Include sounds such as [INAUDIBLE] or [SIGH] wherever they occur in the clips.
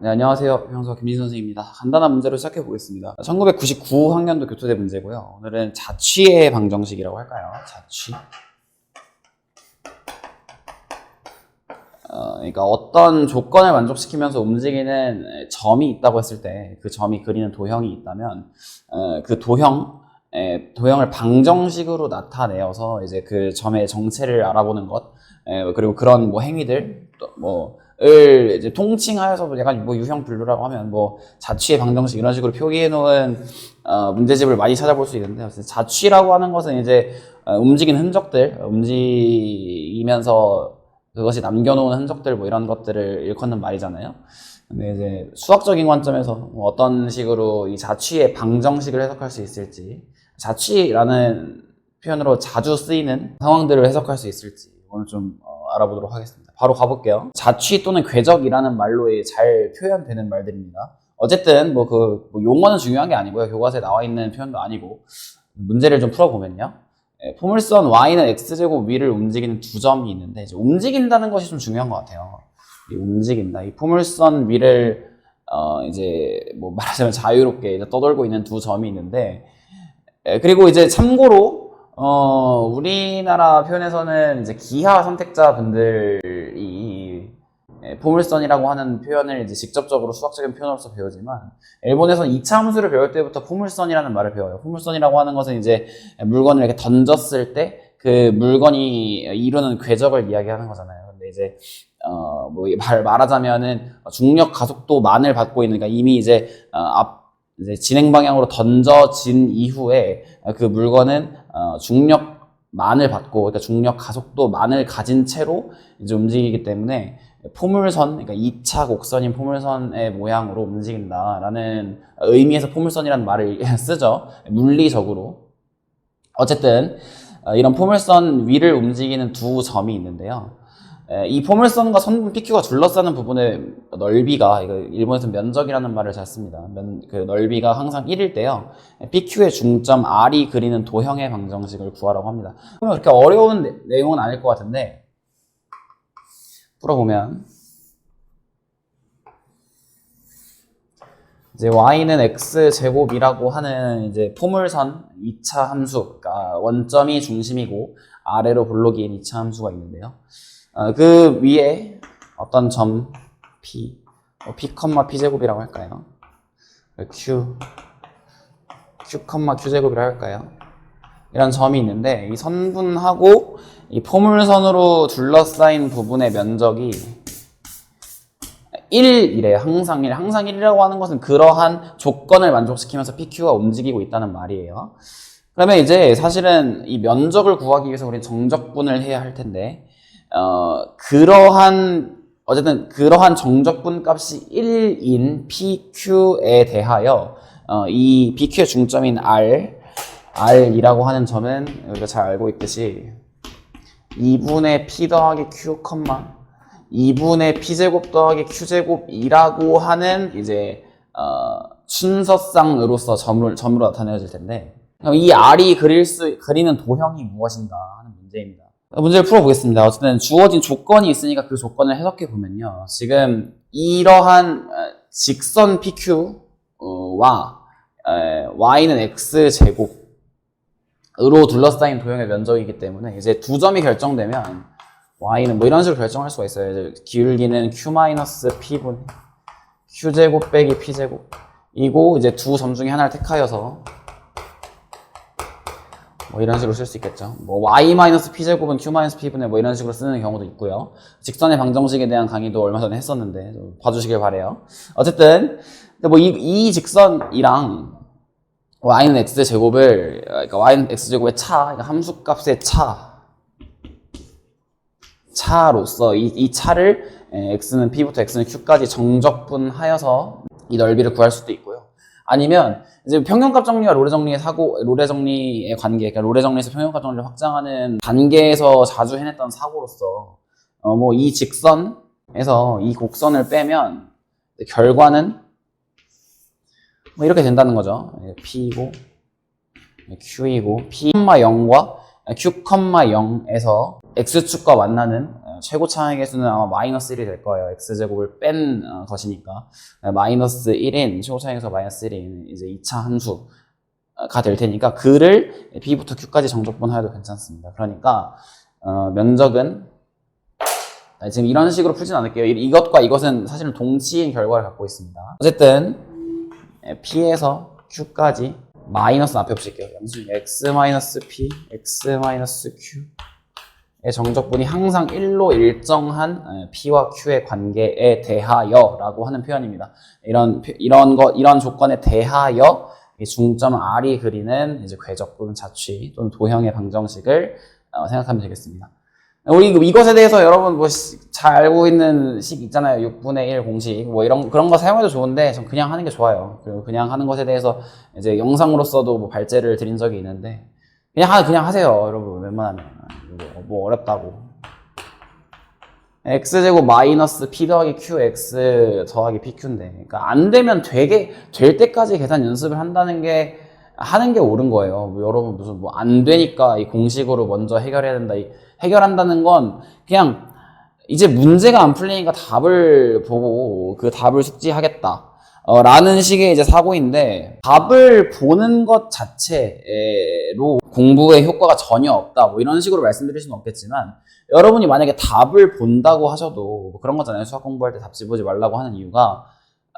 네, 안녕하세요. 형사 김진 선생입니다. 간단한 문제로 시작해 보겠습니다. 1999 학년도 교토대 문제고요. 오늘은 자취의 방정식이라고 할까요? 자취. 어, 그러니까 어떤 조건을 만족시키면서 움직이는 점이 있다고 했을 때 그 점이 그리는 도형이 있다면 어, 그 도형 에, 도형을 방정식으로 나타내어서 이제 그 점의 정체를 알아보는 것 에, 그리고 그런 뭐 행위들 또 뭐 을 이제 통칭하여서 뭐 약간 뭐 유형 분류라고 하면 뭐 자취의 방정식 이런 식으로 표기해 놓은 어, 문제집을 많이 찾아볼 수 있는데 자취라고 하는 것은 이제 어, 움직이는 흔적들 움직이면서 그것이 남겨놓은 흔적들 뭐 이런 것들을 일컫는 말이잖아요. 근데 이제 수학적인 관점에서 뭐 어떤 식으로 이 자취의 방정식을 해석할 수 있을지 자취라는 표현으로 자주 쓰이는 상황들을 해석할 수 있을지 오늘 좀 어, 알아보도록 하겠습니다. 바로 가볼게요. 자취 또는 궤적이라는 말로 잘 표현되는 말들입니다. 어쨌든 뭐 그 용어는 중요한 게 아니고요. 교과서에 나와 있는 표현도 아니고 문제를 좀 풀어보면요. 예, 포물선 y는 x제곱 위를 움직이는 두 점이 있는데 이제 움직인다는 것이 좀 중요한 것 같아요. 이 움직인다. 이 포물선 위를 어 이제 뭐 말하자면 자유롭게 떠돌고 있는 두 점이 있는데 예, 그리고 이제 참고로 어 우리나라 표현에서는 이제 기하 선택자 분들이 예, 포물선이라고 하는 표현을 이제 직접적으로 수학적인 표현으로서 배우지만 일본에서는 2차 함수를 배울 때부터 포물선이라는 말을 배워요. 포물선이라고 하는 것은 이제 물건을 이렇게 던졌을 때 그 물건이 이루는 궤적을 이야기하는 거잖아요. 근데 이제 어뭐 말 말하자면은 중력 가속도만을 받고 있는 그러니까 이미 이제 어, 앞 이제 진행 방향으로 던져진 이후에 그 물건은 어, 중력만을 받고 그러니까 중력 가속도만을 가진 채로 이제 움직이기 때문에 포물선, 그러니까 2차 곡선인 포물선의 모양으로 움직인다라는 의미에서 포물선이라는 말을 [LAUGHS] 쓰죠. 물리적으로. 어쨌든 어, 이런 포물선 위를 움직이는 두 점이 있는데요. 에, 이 포물선과 선분 PQ가 둘러싸는 부분의 넓이가 이거 일본에서 면적이라는 말을 잘 씁니다. 면, 그 넓이가 항상 1일 때요. PQ의 중점 R이 그리는 도형의 방정식을 구하라고 합니다. 그러면 그렇게 어려운 내- 내용은 아닐 것 같은데 풀어보면 이제 y는 x 제곱이라고 하는 이제 포물선 2차 함수, 그러니까 원점이 중심이고 아래로 볼록이인 2차 함수가 있는데요. 어, 그 위에 어떤 점 p, 뭐 p, p 제곱이라고 할까요? q, q, q 제곱이라고 할까요? 이런 점이 있는데 이 선분하고 이 포물선으로 둘러싸인 부분의 면적이 1이래요. 항상 1. 항상 1이라고 하는 것은 그러한 조건을 만족시키면서 PQ가 움직이고 있다는 말이에요. 그러면 이제 사실은 이 면적을 구하기 위해서 우리는 정적분을 해야 할 텐데, 어, 그러한, 어쨌든 그러한 정적분 값이 1인 PQ에 대하여, 어, 이 PQ의 중점인 R, R이라고 하는 점은 우리가 잘 알고 있듯이 2분의 P 더하기 Q, 2분의 P제곱 더하기 Q제곱이라고 하는 이제 어, 순서상으로서 점을, 점으로 나타내어질 텐데 그럼 이 R이 그릴 수, 그리는 도형이 무엇인가 하는 문제입니다. 문제를 풀어보겠습니다. 어쨌든 주어진 조건이 있으니까 그 조건을 해석해 보면요. 지금 이러한 어, 직선 PQ와 Y는 X제곱 으로 둘러싸인 도형의 면적이기 때문에 이제 두 점이 결정되면 y는 뭐 이런 식으로 결정할 수가 있어요. 이제 기울기는 q-p분 q제곱 빼기 p제곱 이고 이제 두 점 중에 하나를 택하여서 뭐 이런 식으로 쓸 수 있겠죠. 뭐 y-p제곱은 q-p분의 뭐 이런 식으로 쓰는 경우도 있고요. 직선의 방정식에 대한 강의도 얼마 전에 했었는데 좀 봐주시길 바래요. 어쨌든 뭐 이 이 직선이랑 y는 x 제곱을 그러니까 y는 x 제곱의 차, 그러니까 함수값의 차 차로서 이, 이 차를 에, x는 p부터 x는 q까지 정적분하여서 이 넓이를 구할 수도 있고요. 아니면 이제 평균값 정리와 로레 정리의 사고, 로레 정리의 관계, 그러니까 로레 정리에서 평균값 정리를 확장하는 단계에서 자주 해냈던 사고로서 어, 뭐 이 직선에서 이 곡선을 빼면 결과는 뭐 이렇게 된다는 거죠. P이고 Q이고 P, 0과 Q, 0에서 X축과 만나는 최고 차항의 개수는 아마 마이너스 1이 될 거예요. x제곱을 뺀 어, 것이니까 어, 마이너스 1인 최고 개수가 마이너스 1인 이제 2차 함수 가 될 테니까 그를 b부터 q까지 정적분하여도 괜찮습니다. 그러니까 어, 면적은 아, 지금 이런 식으로 풀진 않을게요. 이- 이것과 이것은 사실은 동치인 결과를 갖고 있습니다. 어쨌든 예, P에서 Q까지 마이너스 앞에 붙일게요. 양수 x 마이너스 P, x 마이너스 Q의 정적분이 항상 1로 일정한 예, P와 Q의 관계에 대하여라고 하는 표현입니다. 이런 표- 이런 거 이런 조건에 대하여 이 중점 R이 그리는 이제 궤적 또는 자취 또는 도형의 방정식을 어, 생각하면 되겠습니다. 우리 이것에 대해서 여러분 뭐 잘 알고 있는 식 있잖아요. 6분의 1 공식 뭐 이런 그런 거 사용해도 좋은데 전 그냥 하는 게 좋아요. 그리고 그냥 하는 것에 대해서 이제 영상으로서도 뭐 발제를 드린 적이 있는데 그냥 하 그냥 하세요, 여러분. 웬만하면 이거 뭐 어렵다고. x제곱 마이너스 p 더하기 qx 더하기 pq인데 그러니까 안 되면 되게 될 때까지 계산 연습을 한다는 게 하는 게 옳은 거예요. 뭐 여러분 무슨 뭐 안 되니까 이 공식으로 먼저 해결해야 된다. 이 해결한다는 건 그냥 이제 문제가 안 풀리니까 답을 보고 그 답을 숙지하겠다. 어, 라는 식의 이제 사고인데 답을 보는 것 자체로 공부에 효과가 전혀 없다. 뭐 이런 식으로 말씀드릴 수는 없겠지만 여러분이 만약에 답을 본다고 하셔도 뭐 그런 거잖아요. 수학 공부할 때 답지 보지 말라고 하는 이유가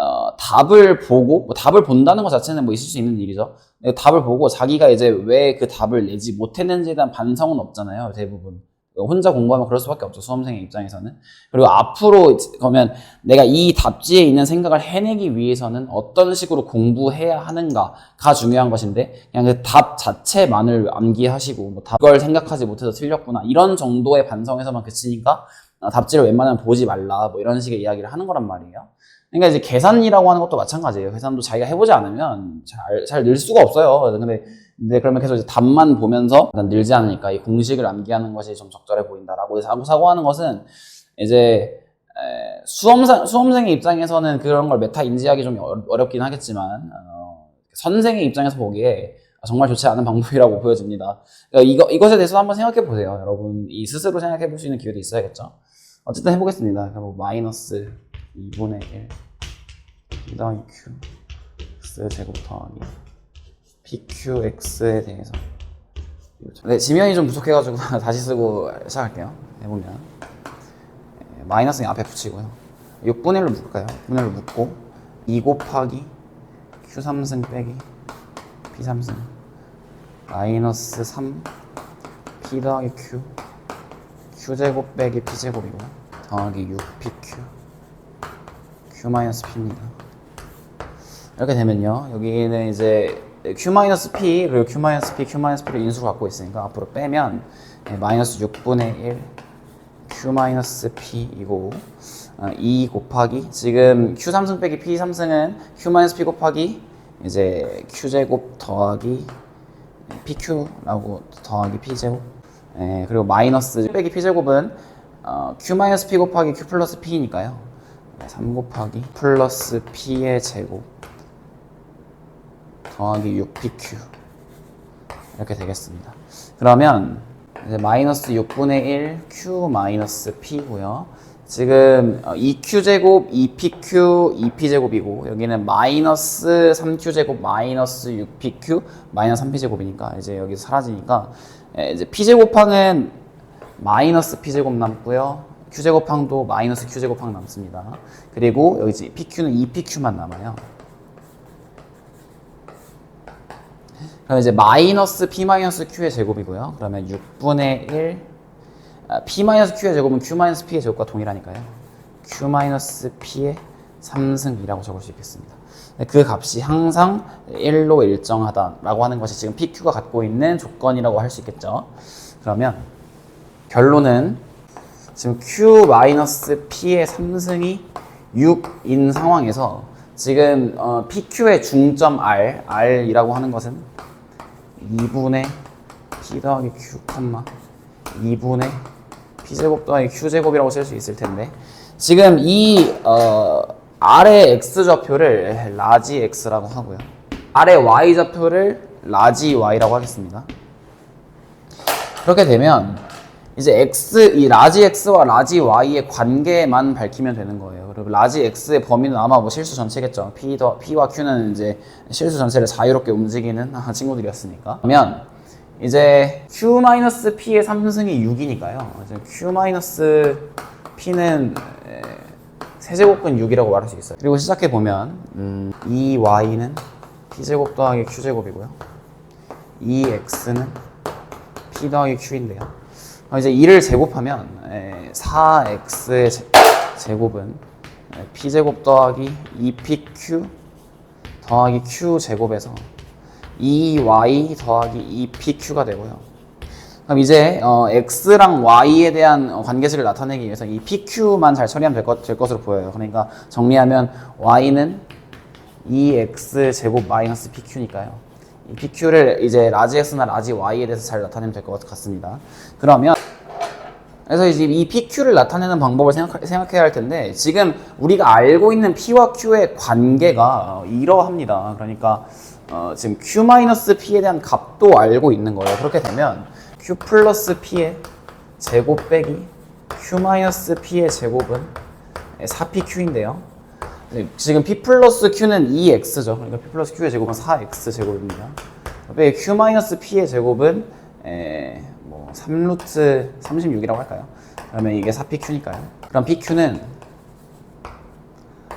어, 답을 보고 뭐 답을 본다는 것 자체는 뭐 있을 수 있는 일이죠. 답을 보고 자기가 이제 왜 그 답을 내지 못했는지에 대한 반성은 없잖아요. 대부분 혼자 공부하면 그럴 수밖에 없죠. 수험생의 입장에서는. 그리고 앞으로 그러면 내가 이 답지에 있는 생각을 해내기 위해서는 어떤 식으로 공부해야 하는가가 중요한 것인데 그냥 그 답 자체만을 암기하시고 뭐 답을 생각하지 못해서 틀렸구나 이런 정도의 반성에서만 그치니까 어, 답지를 웬만하면 보지 말라 뭐 이런 식의 이야기를 하는 거란 말이에요. 그러니까 이제 계산이라고 하는 것도 마찬가지예요. 계산도 자기가 해보지 않으면 잘, 잘 늘 수가 없어요. 근데, 근데 그러면 계속 이제 답만 보면서 난 늘지 않으니까 이 공식을 암기하는 것이 좀 적절해 보인다라고 사고, 사고하는 것은 이제 에, 수험생, 수험생의 입장에서는 그런 걸 메타 인지하기 좀 어- 어렵긴 하겠지만, 어, 선생의 입장에서 보기에 정말 좋지 않은 방법이라고 [LAUGHS] 보여집니다. 그러니까 이거, 이것에 대해서 한번 생각해 보세요. 여러분, 이 스스로 생각해 볼 수 있는 기회도 있어야겠죠. 어쨌든 해보겠습니다. 그러니까 뭐 마이너스 2분의 1 p 더하기 q x 제곱 더하기 pqx에 대해서 네, 지면이 좀 부족해가지고 [LAUGHS] 다시 쓰고 시작할게요. 해보면 네, 마이너스는 앞에 붙이고요. 6분의 1로 묶을까요? 6분의 1로 묶고 2 곱하기 q3승 빼기 p3승 마이너스 3 p 더하기 q q제곱 빼기 p제곱이고 더하기 6pq q-p입니다. 이렇게 되면요. 여기는 이제 q-p 그리고 q-p, q-p를 인수로 갖고 있으니까 앞으로 빼면 예, 마이너스 6분의 1 q-p이고 2 곱하기 지금 q3승 빼기 p3승은 q-p 곱하기 이제 q제곱 더하기 pq라고 더하기 p제곱. 예, 그리고 마이너스 빼기 p제곱은 어, q-p 곱하기 q 플러스 p니까요. 3 곱하기 플러스 p의 제곱 더하기 6pq 이렇게 되겠습니다. 그러면 이제 마이너스 6분의 1 q 마이너스 p고요. 지금 어, 2q 제곱 2pq 2p 제곱이고 여기는 마이너스 3q 제곱 마이너스 6pq 마이너스 3p 제곱이니까 이제 여기서 사라지니까 예, 이제 p 제곱항은 마이너스 p 제곱 남고요. q 제곱항도 마이너스 q 제곱항 남습니다. 그리고 여기 pq는 2pq만 남아요. 그럼 이제 마이너스 p 마이너스 q의 제곱이고요. 그러면 6분의 1 아, p 마이너스 q의 제곱은 q 마이너스 p의 제곱과 동일하니까요. q 마이너스 p의 3승이라고 적을 수 있겠습니다. 그 값이 항상 1로 일정하다라고 하는 것이 지금 pq가 갖고 있는 조건이라고 할 수 있겠죠. 그러면 결론은 지금 q 마이너스 p의 3승이 6인 상황에서 지금 어, pq의 중점 r, r이라고 하는 것은 2분의 p 더하기 q, 2분의 p제곱 더하기 q제곱이라고 쓸 수 있을 텐데 지금 이 어, r의 x좌표를 라지 x라고 하고요. r의 y좌표를 라지 y라고 하겠습니다. 그렇게 되면 이제 x 이 라지 x와 라지 y의 관계만 밝히면 되는 거예요. 그리고 라지 x의 범위는 아마 뭐 실수 전체겠죠. p 더 p와 q는 이제 실수 전체를 자유롭게 움직이는 [LAUGHS] 친구들이었으니까. 그러면 이제 q-p의 3승이 6이니까요. 이제 q-p는 세제곱근 6이라고 말할 수 있어요. 그리고 시작해 보면 음, 이 y는 p제곱 더하기 q제곱이고요. 이 x는 p 더하기 q인데요. 어, 이제 2를 제곱하면 에, 4x의 제, 제곱은 에, p제곱 더하기 2pq 더하기 q제곱에서 2y 더하기 2pq가 되고요. 그럼 이제 어, x랑 y에 대한 어, 관계식을 나타내기 위해서 이 pq만 잘 처리하면 될, 것, 될 것으로 보여요. 그러니까 정리하면 y는 2x 제곱 마이너스 pq니까요. 이 pq를 이제 라지 x나 라지 y에 대해서 잘 나타내면 될 것 같습니다. 그러면 그래서 이제 이 PQ를 나타내는 방법을 생각, 생각해야 할 텐데 지금 우리가 알고 있는 P와 Q의 관계가 어, 이러합니다. 그러니까 어, 지금 Q-P에 대한 값도 알고 있는 거예요. 그렇게 되면 Q 플러스 P의 제곱 빼기 Q-P의 제곱은 4PQ인데요. 지금 P 플러스 Q는 2X죠. 그러니까 P 플러스 Q의 제곱은 4X 제곱입니다. 빼기 Q-P의 제곱은 에, 뭐 3루트 36이라고 할까요? 그러면 이게 4PQ니까요. 그럼 PQ는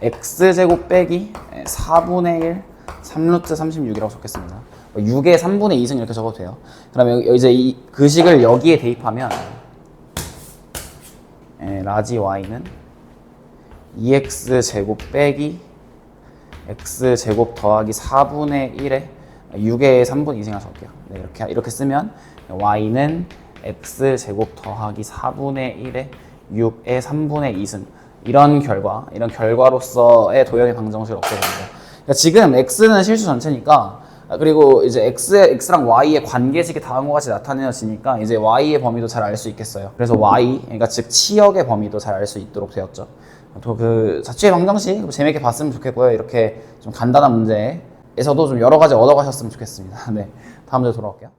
X제곱 빼기 4분의 1 3루트 36이라고 적겠습니다. 6의 3분의 2승 이렇게 적어도 돼요. 그러면 이제 이 그 식을 여기에 대입하면 에, 라지 y는 2x 제곱 빼기 x 제곱 더하기 4분의 1에 6의 3분의 2승을 적을게요. 네, 이렇게 이렇게 쓰면 y는 x 제곱 더하기 4분의 1에 6의 3분의 2승 이런 결과 이런 결과로서의 도형의 방정식을 얻게 됩니다. 그러니까 지금 x는 실수 전체니까 그리고 이제 x x랑 y의 관계식이 다음과 같이 나타내어지니까 이제 y의 범위도 잘 알 수 있겠어요. 그래서 y 그러니까 즉 치역의 범위도 잘 알 수 있도록 되었죠. 또 그 자취의 방정식 재밌게 봤으면 좋겠고요. 이렇게 좀 간단한 문제에서도 좀 여러 가지 얻어가셨으면 좋겠습니다. [LAUGHS] 네, 다음 주에 돌아올게요.